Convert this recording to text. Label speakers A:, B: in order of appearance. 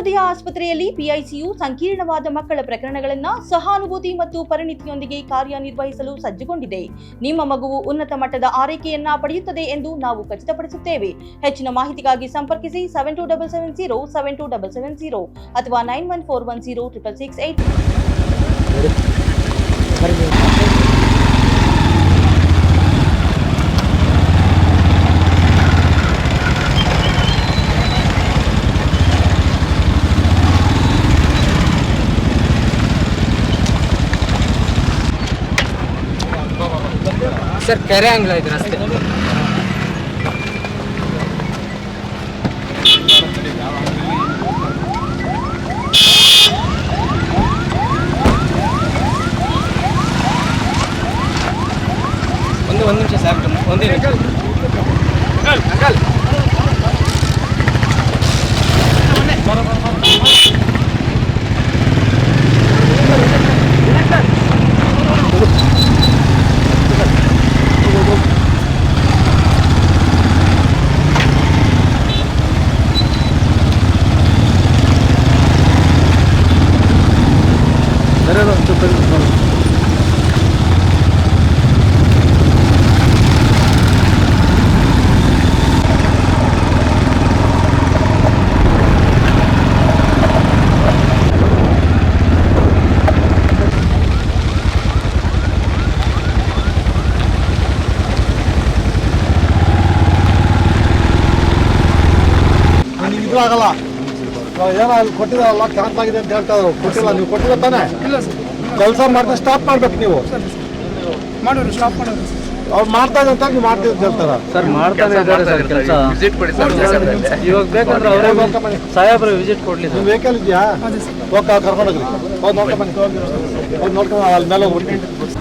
A: ವಂಶೋದಯ ಆಸ್ಪತ್ರೆಯಲ್ಲಿ ಪಿಐಸಿಯು ಸಂಕೀರ್ಣವಾದ ಮಕ್ಕಳ ಪ್ರಕರಣಗಳನ್ನು ಸಹಾನುಭೂತಿ ಮತ್ತು ಪರಿಣಿತಿಯೊಂದಿಗೆ ಕಾರ್ಯನಿರ್ವಹಿಸಲು ಸಜ್ಜುಗೊಂಡಿದೆ. ನಿಮ್ಮ ಮಗುವು ಉನ್ನತ ಮಟ್ಟದ ಆರೈಕೆಯನ್ನ ಪಡೆಯುತ್ತದೆ ಎಂದು ನಾವು ಖಚಿತಪಡಿಸುತ್ತೇವೆ. ಹೆಚ್ಚಿನ ಮಾಹಿತಿಗಾಗಿ ಸಂಪರ್ಕಿಸಿ seven two double seven zero seven two double seven zero ಅಥವಾ nine one four one zero triple six eight
B: sir ಕೆರೆ ಅಂಗ್ಲ ಇದು ರಸ್ತೆ ಒಂದು ಒಂದು ನಿಮಿಷ ಸಾಕು ಒಂದೇ ನಿಮಿಷ
C: ನಿಮ್ಗೆ ಆಗಲ್ಲ ಏನೋ ಅಲ್ಲಿ ಕೊಟ್ಟಿದಾರಲ್ಲ ಕ್ಯಾಂಪ್ ಆಗಿದೆ ಅಂತ ಹೇಳ್ತಾ ಇದ್ರು. ಕೊಟ್ಟಿಲ್ಲ ನೀವು ಕೊಟ್ಟಿಲ್ಲ ತಾನೆ? ಕೆಲಸ ಮಾಡಿದ್ರೆ ಸ್ಟಾಪ್ ಮಾಡ್ಬೇಕು ನೀವು.
D: ಮಾಡೋರು ಸ್ಟಾಪ್ ಮಾಡೋರು.
C: ಅವ್ರು ಮಾಡ್ತಾ ಇದ್ದಾರೆ ಅಂತ ನೀವು ಮಾಡ್ತೀವಿ ಅಂತ ಹೇಳ್ತಾರ.
E: ಸರ್ ಮಾಡ್ತಾನೆ ಇದ್ದಾರೆ ಸರ್ ಕೆಲಸ.
F: ವಿಸಿಟ್ ಕೊಡಿ ಸರ್
E: ಇವಾಗ ಬೇಕಂದ್ರೆ ಅವರೇ ಸಾಹೇಬ್ರು ವಿಸಿಟ್ ಕೊಡ್ಲಿ ನೀವು
C: ವೆಹಿಕಲ್ ಇದೆಯಾ? ಹೋಗಿ ಹೋಗಿ ನೋಡ್ಕೊಂಡ್ ಬನ್ನಿ. ಹೋಗಿ ನೋಡ್ಕೊಂಡು ಅಲ್ಲಿ ಮೇಲೆ ಹೋಗ್ಬಿಟ್ಟು